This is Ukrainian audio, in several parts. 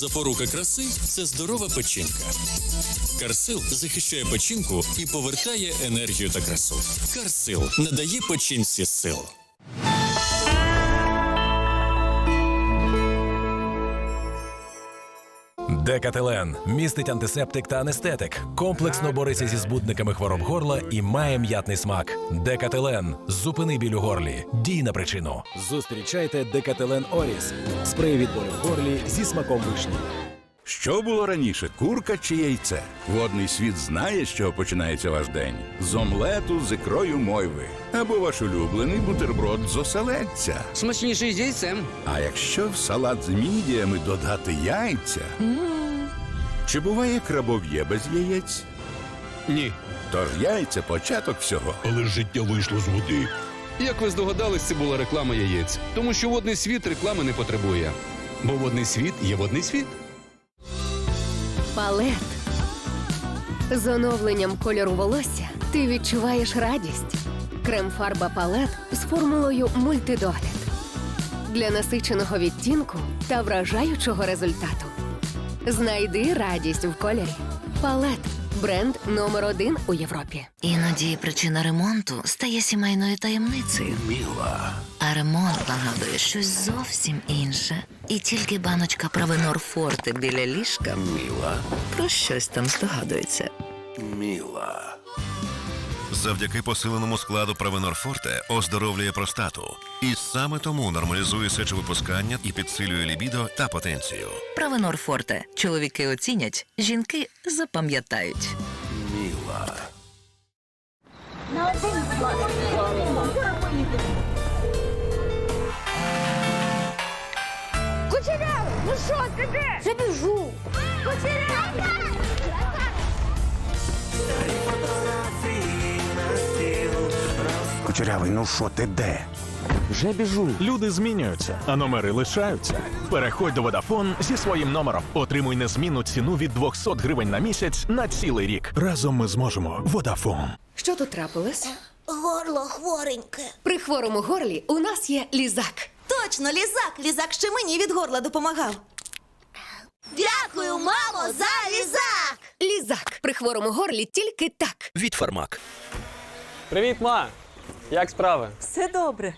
Запорука краси це здорова печінка. Карсил захищає печінку і повертає енергію та красу. Карсил надає печінці сил. Декателен містить антисептик та анестетик, комплексно бореться зі збудниками хвороб горла і має м'ятний смак. Декателен зупини біль у горлі. Дій на причину. Зустрічайте Декателен Оріс. Спрей від болю в горлі зі смаком вишні. Що було раніше, курка чи яйце? Водний світ знає, з чого починається ваш день. З омлету з ікрою мойви. Або ваш улюблений бутерброд з оселедця. Смачніший з яйцем. А якщо в салат з мідіями додати яйця? Чи буває крабов'є без яєць? Ні. Тож яйця початок всього. Але життя вийшло з води. Як ви здогадались, це була реклама яєць. Тому що водний світ реклами не потребує. Бо водний світ є водний світ. Палет. З оновленням кольору волосся ти відчуваєш радість. Крем-фарба палет з формулою мультидогляд. Для насиченого відтінку та вражаючого результату. Знайди радість в кольорі. Палет бренд номер один у Європі. Іноді причина ремонту стає сімейною таємницею. Міла. А ремонт нагадує щось зовсім інше. І тільки баночка Правенор Форте біля ліжка Міла. про щось там здогадується. Міла. Завдяки посиленому складу Провенор Форте оздоровлює простату. І саме тому нормалізує сечовипускання і підсилює лібідо та потенцію. Правенор Форте. Чоловіки оцінять, жінки запам'ятають. Міла. Кучерявий, ну що ти де? Біжу. Кучерявий! Кучерявий, ну що ти де? Вже біжу. Люди змінюються, а номери лишаються. Переходь до Vodafone зі своїм номером. Отримуй незмінну ціну від 200 гривень на місяць на цілий рік. Разом ми зможемо. Vodafone. Що тут трапилось? Горло хвореньке. При хворому горлі у нас є лізак. Точно, лізак. Лізак ще мені від горла допомагав. Дякую, мамо, за лізак! Лізак при хворому горлі тільки так. Від фармак. Привіт, ма! Як справи? Все добре.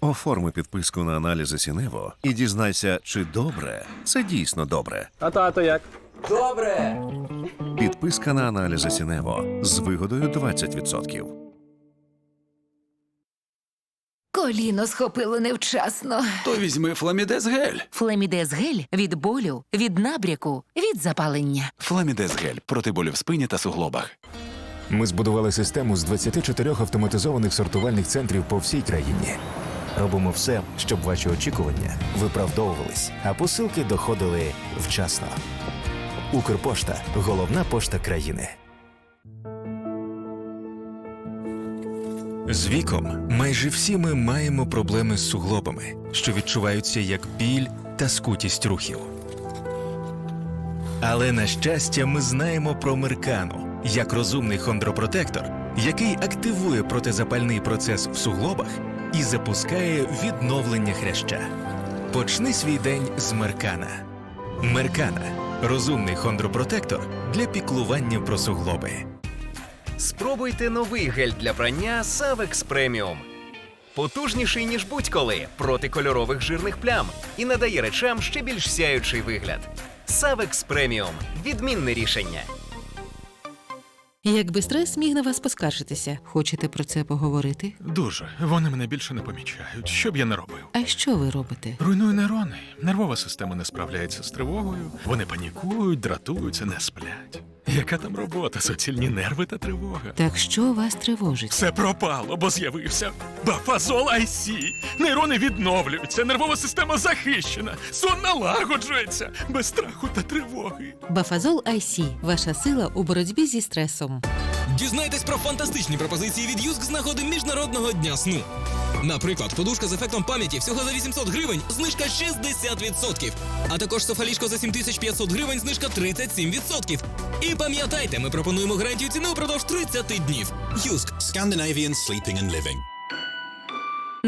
Оформи підписку на аналізи Сінево і дізнайся, чи добре це дійсно добре. А тато як? Добре! Підписка на аналізи Сінево з вигодою 20%. Коліно схопило невчасно. То візьми фламідез гель. Флемідез гель від болю, від набряку, від запалення. Фламідез гель проти болю в спині та суглобах. Ми збудували систему з 24 автоматизованих сортувальних центрів по всій країні. Робимо все, щоб ваші очікування виправдовувались, а посилки доходили вчасно. Укрпошта головна пошта країни. З віком майже всі ми маємо проблеми з суглобами, що відчуваються як біль та скутість рухів. Але на щастя, ми знаємо про Меркану як розумний хондропротектор, який активує протизапальний процес в суглобах і запускає відновлення хряща. Почни свій день з Меркана. Меркана розумний хондропротектор для піклування про суглоби. Спробуйте новий гель для прання Savex Premium. Потужніший, ніж будь-коли, проти кольорових жирних плям і надає речам ще більш сяючий вигляд. Savex Premium – відмінне рішення. Якби стрес міг на вас поскаржитися, хочете про це поговорити? Дуже. Вони мене більше не помічають. Що б я не робив? А що ви робите? Руйную нейрони. Нервова система не справляється з тривогою. Вони панікують, дратуються, не сплять. Яка там робота? Суцільні нерви та тривога. Так що вас тривожить? Все пропало, бо з'явився бафазол IC. Нейрони відновлюються, нервова система захищена, сон налагоджується без страху та тривоги. Бафазол IC – ваша сила у боротьбі зі стресом. Дізнайтесь про фантастичні пропозиції від Юск з нагоди Міжнародного дня сну. Наприклад, подушка з ефектом пам'яті всього за 800 гривень, знижка 60%. А також софалішко за 7500 гривень, знижка 37%. І пам'ятайте, ми пропонуємо гарантію ціни упродовж 30 днів. Юск. Scandinavian Sleeping and Living.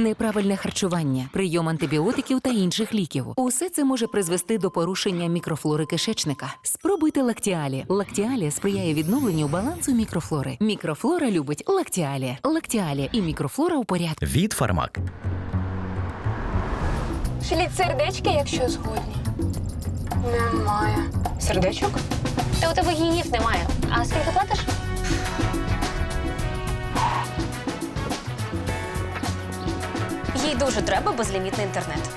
Неправильне харчування, прийом антибіотиків та інших ліків. Усе це може призвести до порушення мікрофлори кишечника. Спробуйте лактіалі. Лактіалі сприяє відновленню балансу мікрофлори. Мікрофлора любить лактіалі. Лактіалі і мікрофлора у порядку. Від Фармак. Шліть сердечки, якщо згодні. Немає. Сердечок? Та у тебе гігів немає. А скільки платиш? Їй дуже треба безлімітний інтернет.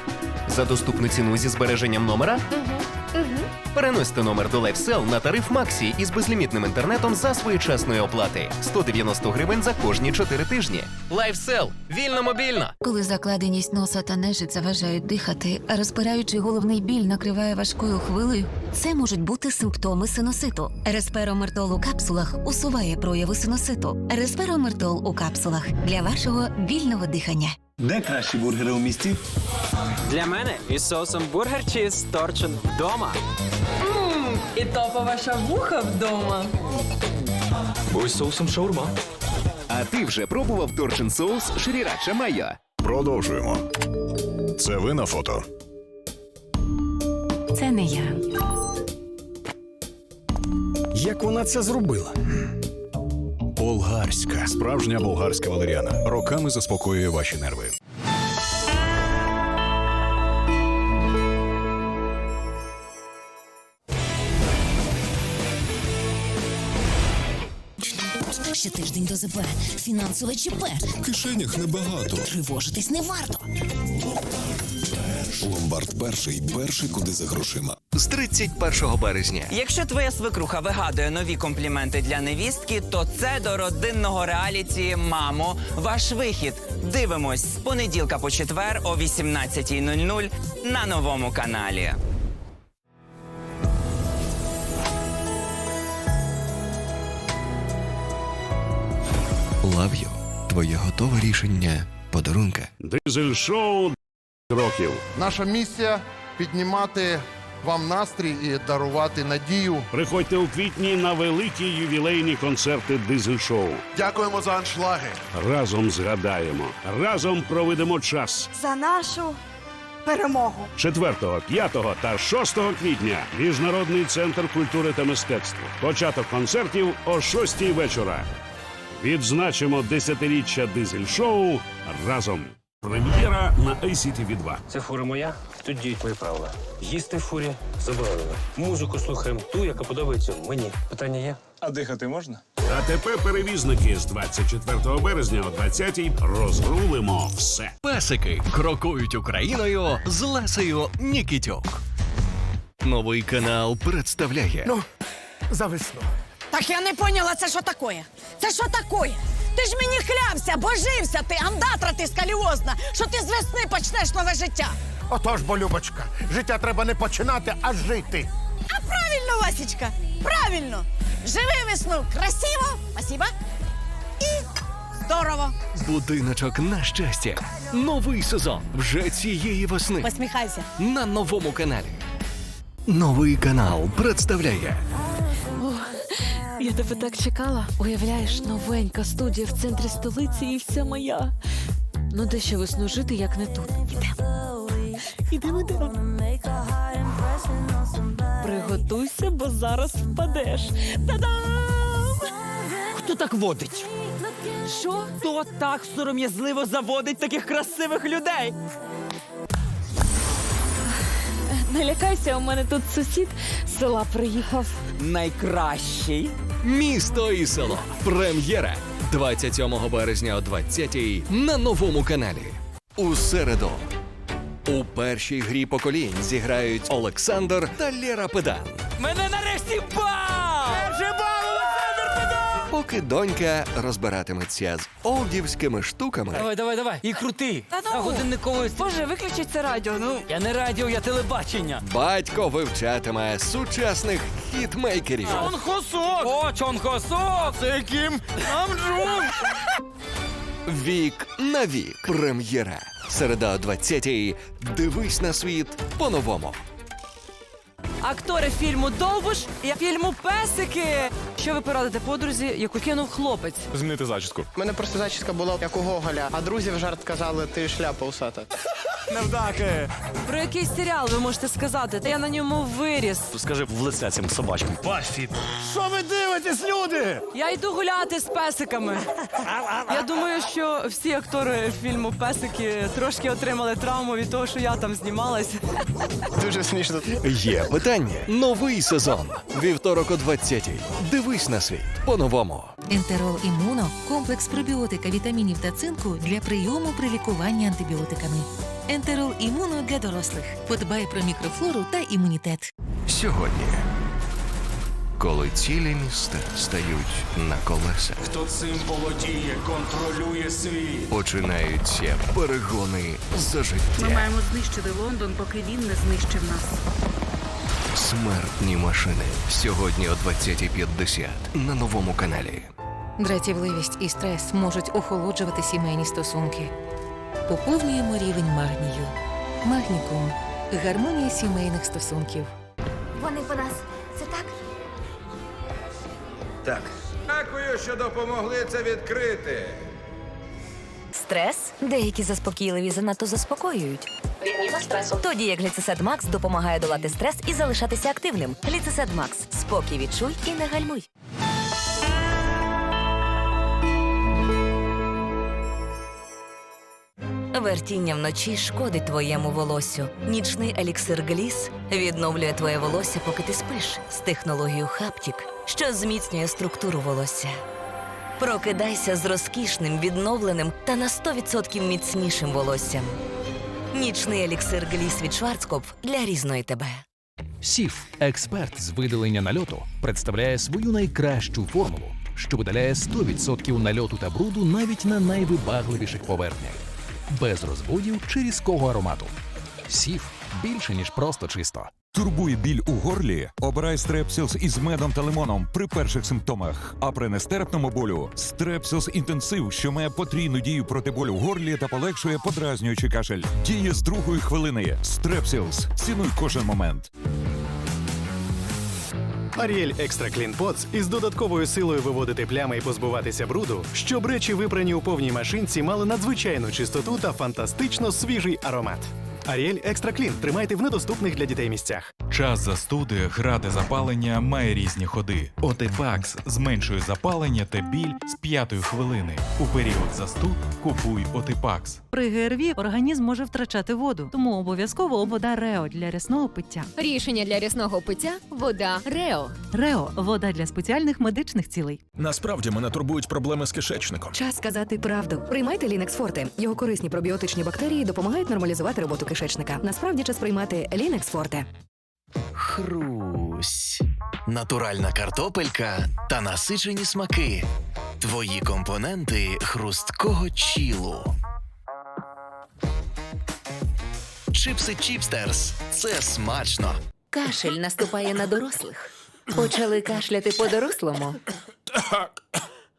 За доступну ціну зі збереженням номера переносьте номер до LifeSell на тариф Максі із безлімітним інтернетом за своєчасної оплати 190 гривень за кожні 4 тижні. LifeSell. вільно мобільно. Коли закладеність носа та нежить заважають дихати, а розпираючий головний біль накриває важкою хвилею, це можуть бути симптоми синуситу. Респиромертол у капсулах усуває прояви синуситу. Респиромертол у капсулах для вашого вільного дихання. Де кращі бургери у місті? Для мене із соусом бургер чіз торчин вдома. І топова шавуха вдома. Ось соусом шаурма. А ти вже пробував торчин соус Шрірача Майо? Продовжуємо. Це ви на фото. Це не я. Як вона це зробила? Болгарська. Справжня болгарська валеріана. Роками заспокоює ваші нерви. Ще тиждень до ЗП. Фінансове ЧП. В кишенях небагато. Тривожитись не варто. Ломбард перший, перший куди за грошима. З 31 березня. Якщо твоя свекруха вигадує нові компліменти для невістки, то це до родинного реаліті Мамо, ваш вихід. Дивимось з понеділка по четвер о 18.00 на новому каналі. Лав'ю. Твоє готове рішення подарунка. Дизель шоу років. Наша місія піднімати вам настрій і дарувати надію. Приходьте у квітні на великі ювілейні концерти Дизель шоу. Дякуємо за аншлаги. Разом згадаємо, разом проведемо час. За нашу перемогу. 4, 5 та 6 квітня Міжнародний центр культури та мистецтва. Початок концертів о 6 вечора. Відзначимо десятиріччя дизель шоу разом. Прем'єра на ACTV 2 Це фура моя, тут діють мої правила. Їсти в фурі заборонено. Музику слухаємо ту, яка подобається мені. Питання є? А дихати можна? А тепер перевізники з 24 березня о 20-й розрулимо все. Песики крокують Україною з Лесею Нікітюк. Новий канал представляє. Ну, за весну. Так я не поняла, це що таке? Це що таке? Ти ж мені хлявся, божився ти, андатра ти скаліозна, що ти з весни почнеш нове життя. Отож, бо, Любочка, життя треба не починати, а жити. А правильно, Васічка, правильно. Живи весну красиво, спасибо, і здорово. Будиночок на щастя. Новий сезон вже цієї весни Посміхайся. на новому каналі. Новий канал представляє Я тебе так чекала. Уявляєш, новенька студія в центрі столиці і вся моя. Ну, де ще весну жити, як не тут. Ідемо. Ідемо, ідемо. Приготуйся, бо зараз впадеш. Та-дам! Хто так водить? Що? Хто так сором'язливо заводить таких красивих людей? Не лякайся, у мене тут сусід з села приїхав. Найкращий. Місто і село. Прем'єра 27 березня о 20 на новому каналі. У середу. У першій грі поколінь зіграють Олександр та Лєра Педан. Мене нарешті бал! Перший бал! Поки донька розбиратиметься з олдівськими штуками, Давай, давай, давай. І крути. Та ну! На годинникової... Боже, виключіть це радіо, ну. Я не радіо, я телебачення. батько вивчатиме сучасних хітмейкерів. Хосок! О, Чонхосок! Це ким? Намджун! Вік на вік. Прем'єра. Середа о 20-й. Дивись на світ по-новому. Актори фільму Довбуш і фільму Песики. Що ви порадите подрузі, яку кинув хлопець? Змінити зачіску. У мене просто зачіска була як у Гоголя, а друзі в жарт казали, ти шляпа усата. Невдаки. Про який серіал ви можете сказати? Та я на ньому виріс. Скажи в лице цим собачкам. Баффі. Що ви дивитесь, люди? Я йду гуляти з песиками. Я думаю, що всі актори фільму Песики трошки отримали травму від того, що я там знімалась. Дуже смішно. Є питання. Новий сезон. Вівторок о 20-й. Дивись на світ по-новому. Ентерол імуно комплекс пробіотика, вітамінів та цинку для прийому при лікуванні антибіотиками. Ентерол імуно для дорослих. Подбай про мікрофлору та імунітет. Сьогодні. Коли цілі міста стають на колеса, Хто цим володіє, контролює світ. починаються перегони за життя. Ми маємо знищити Лондон, поки він не знищив нас. Смертні машини. Сьогодні о 20.50 на новому каналі. Дратівливість і стрес можуть охолоджувати сімейні стосунки. Поповнюємо рівень магнію. Магнікум. Гармонія сімейних стосунків. Вони по нас. Це так? Так. Дякую, що допомогли це відкрити. Стрес? Деякі заспокійливі занадто заспокоюють. Тоді як Гліцесед Макс допомагає долати стрес і залишатися активним. Гліцесед Макс. Спокій відчуй і не гальмуй. Вертіння вночі шкодить твоєму волоссю. Нічний еліксир Гліс відновлює твоє волосся, поки ти спиш з технологією Хаптік, що зміцнює структуру волосся. Прокидайся з розкішним, відновленим та на 100% міцнішим волоссям. Нічний еліксир Гліс від Шварцкопф для різної тебе. Сіф, експерт з видалення нальоту, представляє свою найкращу формулу, що видаляє 100% нальоту та бруду навіть на найвибагливіших поверхнях, без розводів чи різкого аромату. Сіф більше ніж просто чисто. Турбує біль у горлі? Обирай стрепсілс із медом та лимоном при перших симптомах. А при нестерпному болю стрепсілс інтенсив, що має потрійну дію проти болю в горлі та полегшує подразнюючий кашель. Діє з другої хвилини. Стрепсілс. Цінуй кожен момент. Аріель Екстра Клін Поц із додатковою силою виводити плями і позбуватися бруду, щоб речі, випрані у повній машинці, мали надзвичайну чистоту та фантастично свіжий аромат. Аріель Екстра Клін тримайте в недоступних для дітей місцях. Час застуди, гради запалення має різні ходи. Отепакс зменшує запалення та біль з п'ятої хвилини. У період застуд купуй Отепакс. При ГРВІ організм може втрачати воду, тому обов'язково вода Рео для рясного пиття. Рішення для рясного пиття вода Рео. Рео вода для спеціальних медичних цілей. Насправді мене турбують проблеми з кишечником. Час сказати правду. Приймайте Лінекс Форте. Його корисні пробіотичні бактерії допомагають нормалізувати роботу кишечника. Насправді час приймати Лінекс Форте. Хрусь. Натуральна картопелька та насичені смаки. Твої компоненти хрусткого чілу. Чипси Чіпстерс. Це смачно. Кашель наступає на дорослих. Почали кашляти по-дорослому.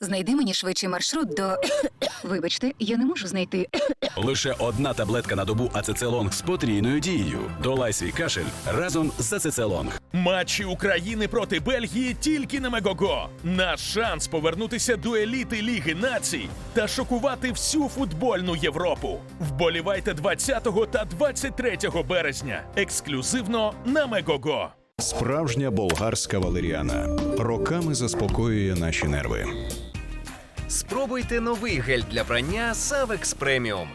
Знайди мені швидший маршрут до. Вибачте, я не можу знайти. Лише одна таблетка на добу ацецелонг з потрійною дією. Долай свій кашель разом з ацецелонг. Матчі України проти Бельгії тільки на Мегого. Наш шанс повернутися до еліти Ліги націй та шокувати всю футбольну Європу. Вболівайте 20 та 23 березня. Ексклюзивно на Мегого. Справжня болгарська валеріана роками заспокоює наші нерви. Спробуйте новий гель для прання Savex Premium.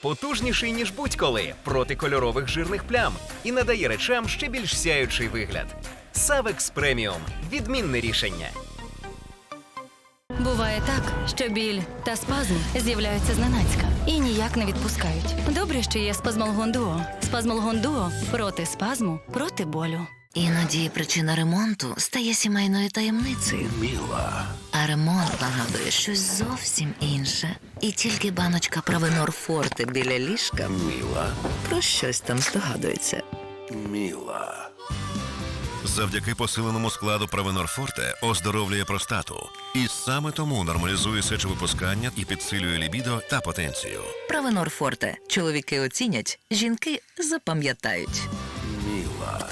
Потужніший, ніж будь-коли, проти кольорових жирних плям і надає речам ще більш сяючий вигляд. Savex Premium – відмінне рішення. Буває так, що біль та спазм з'являються зненацька і ніяк не відпускають. Добре, що є спазмолгон дуо. Спазмолгон дуо проти спазму, проти болю. Іноді причина ремонту стає сімейною таємницею. Міла. А ремонт нагадує щось зовсім інше. І тільки баночка Правенор Форте біля ліжка Міла. про щось там здогадується. Міла. Завдяки посиленому складу Провенор Форте оздоровлює простату. І саме тому нормалізує сечовипускання і підсилює лібідо та потенцію. Правенор Форте. Чоловіки оцінять, жінки запам'ятають. Міла.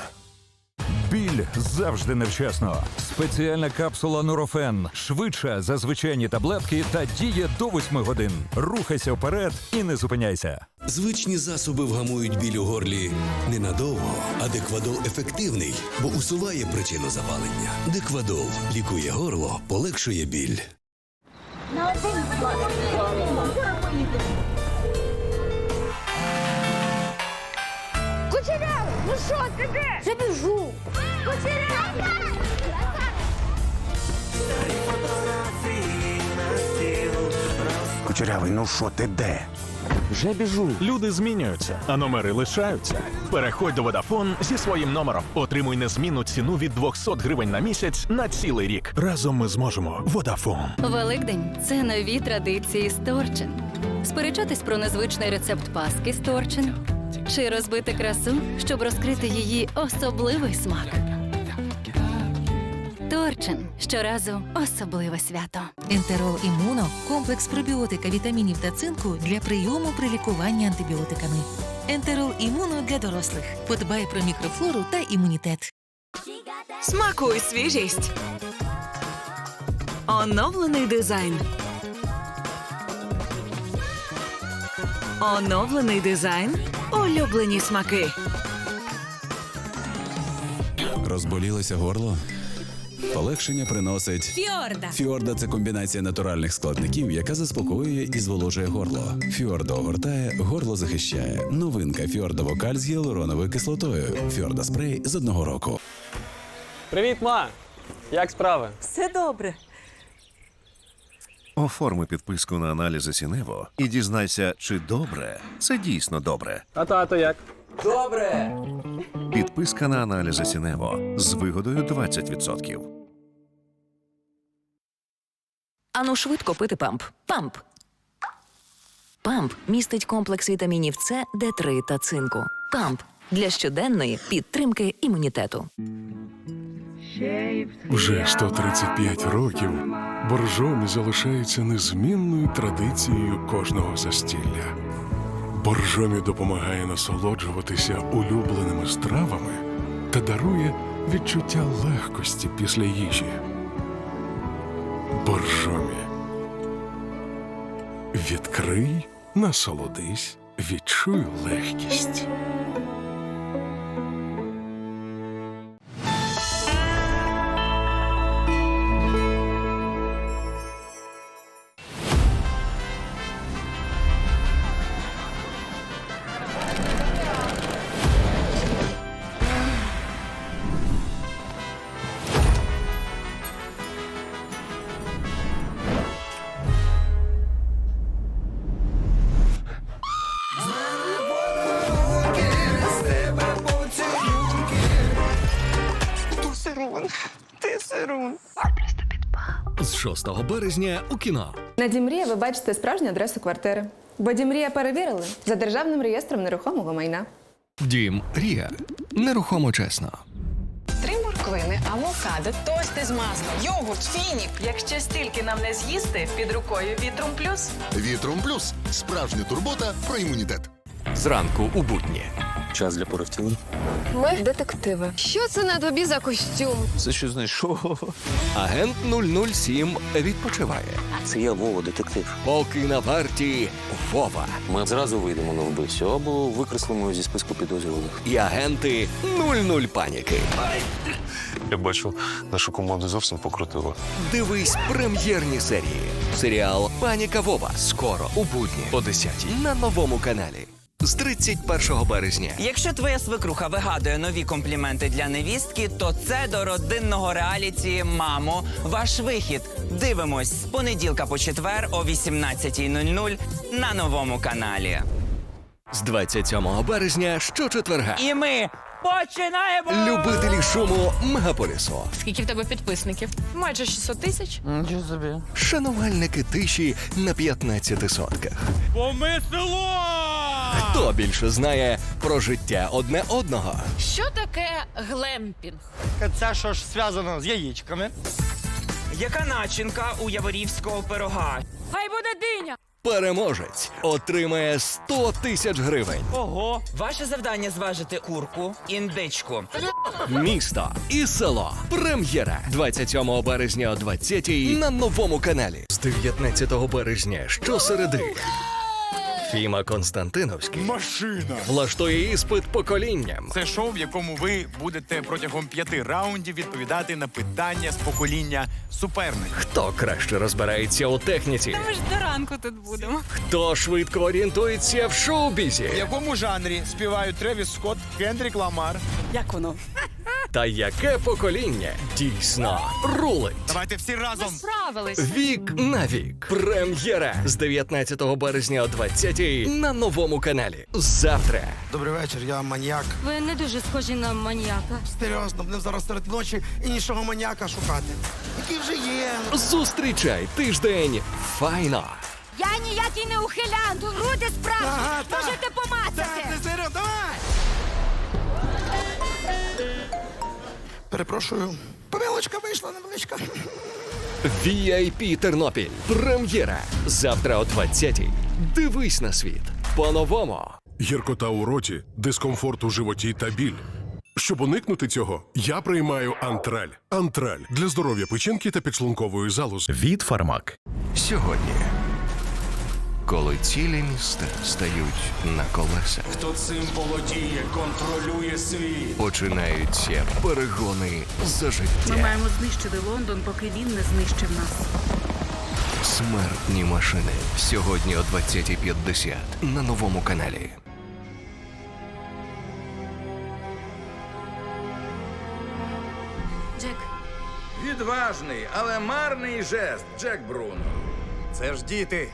Біль завжди невчасно. Спеціальна капсула Нурофен швидша за звичайні таблетки та діє до 8 годин. Рухайся вперед і не зупиняйся. Звичні засоби вгамують біль у горлі ненадовго, а деквадол ефективний, бо усуває причину запалення. Деквадол лікує горло, полегшує біль. Кучерявий, ну що ти де? Я біжу. Кучерявий! Кучерявий, ну що ти де? Вже біжу. Люди змінюються, а номери лишаються. Переходь до Vodafone зі своїм номером. Отримуй незмінну ціну від 200 гривень на місяць на цілий рік. Разом ми зможемо. Vodafone. Великдень це нові традиції з Торчин. Сперечатись про незвичний рецепт паски з Торчин чи розбити красу, щоб розкрити її особливий смак. Торчин щоразу особливе свято. Ентерол імуно комплекс пробіотика, вітамінів та цинку для прийому при лікуванні антибіотиками. Ентерол імуно для дорослих. Подбай про мікрофлору та імунітет. Смакуй свіжість. Оновлений дизайн. Оновлений дизайн. Улюблені смаки. Розболілося горло? Полегшення приносить. Фьорда. Фіорда це комбінація натуральних складників, яка заспокоює і зволожує горло. Фіорда огортає, горло захищає. Новинка Фіорда Вокаль з гіалуроновою кислотою. Фіорда спрей з одного року. Привіт, ма! Як справи? Все добре. Оформи підписку на аналізи Сінево і дізнайся, чи добре це дійсно добре. А тато як? Добре! Підписка на аналізи Сінево з вигодою 20%. Ану швидко пити памп. Памп. Памп містить комплекс вітамінів С, Д3 та цинку. Памп для щоденної підтримки імунітету. Вже 135 років боржомі залишається незмінною традицією кожного застілля. Боржомі допомагає насолоджуватися улюбленими стравами та дарує відчуття легкості після їжі. Боржомі. Відкрий, насолодись, відчуй легкість. 6 березня у кіно. На Дімрія ви бачите справжню адресу квартири. Бо Дімрія перевірили за державним реєстром нерухомого майна. Дім Рія. Нерухомо чесно. Три морквини, авокадо, тости з маслом, йогурт, фінік. Якщо стільки нам не з'їсти, під рукою Вітрум Плюс. Вітром плюс справжня турбота про імунітет. Зранку у будні. Час для порохтілень. Ми детективи. Що це на тобі за костюм? Це що знайшов? Агент 007 відпочиває. Це я Вова, детектив. Поки на варті Вова. Ми зразу вийдемо на вбивцю або викреслимо його зі списку підозрюваних. І агенти 00 паніки. Я бачу, нашу команду зовсім покрутило. Дивись прем'єрні серії. Серіал Паніка Вова. Скоро у будні о 10 на новому каналі. З 31 березня. Якщо твоя свекруха вигадує нові компліменти для невістки, то це до родинного реаліті Мамо, ваш вихід. Дивимось з понеділка по четвер о 18.00 на новому каналі. З 27 березня щочетверга. І ми Починаємо! Любителі шуму мегаполісу. Скільки в тебе підписників? Майже 600 тисяч. Нічого собі. Шанувальники тиші на 15 сотках. Помислило! Хто більше знає про життя одне одного? Що таке глемпінг? Це що ж зв'язано з яєчками? Яка начинка у яворівського пирога? Хай буде диня! Переможець отримає 100 тисяч гривень. Ого! Ваше завдання зважити курку, індичку. Місто і село. Прем'єра 27 березня о 20 на новому каналі. З 19 березня щосереди. Фіма Константиновський Машина! влаштує іспит поколінням. Це шоу, в якому ви будете протягом п'яти раундів відповідати на питання з покоління суперника. Хто краще розбирається у техніці? Ми ж до ранку тут будемо. Хто швидко орієнтується в шоу-бізі? В якому жанрі співають Тревіс Скотт, Кендрік Ламар? Як воно? Та яке покоління дійсно рулить? Давайте всі разом. Справились. Вік на вік. Прем'єра з 19 березня о 20 на новому каналі. Завтра. Добрий вечір, я маньяк. Ви не дуже схожі на маніяка. Серйозно, будемо зараз серед ночі іншого маньяка шукати. Який вже є. Зустрічай тиждень файно. Я ніякий не ухилянт, груди справжні. Ага, так. Можете помацати. Ти серйозно, Перепрошую. Помилочка вийшла невеличка. VIP Тернопіль. Прем'єра. Завтра о 20 Дивись на світ. По-новому. Гіркота у роті, дискомфорт у животі та біль. Щоб уникнути цього, я приймаю антраль. Антраль для здоров'я печінки та підшлункової залози. Від Фармак. Сьогодні. Коли цілі міста стають на колеса. Хто цим володіє, контролює світ. Починаються перегони за життя. Ми маємо знищити Лондон, поки він не знищив нас. Смертні машини. Сьогодні о 20.50 на новому каналі. Джек, Відважний, але марний жест, Джек Бруно. Це ж діти.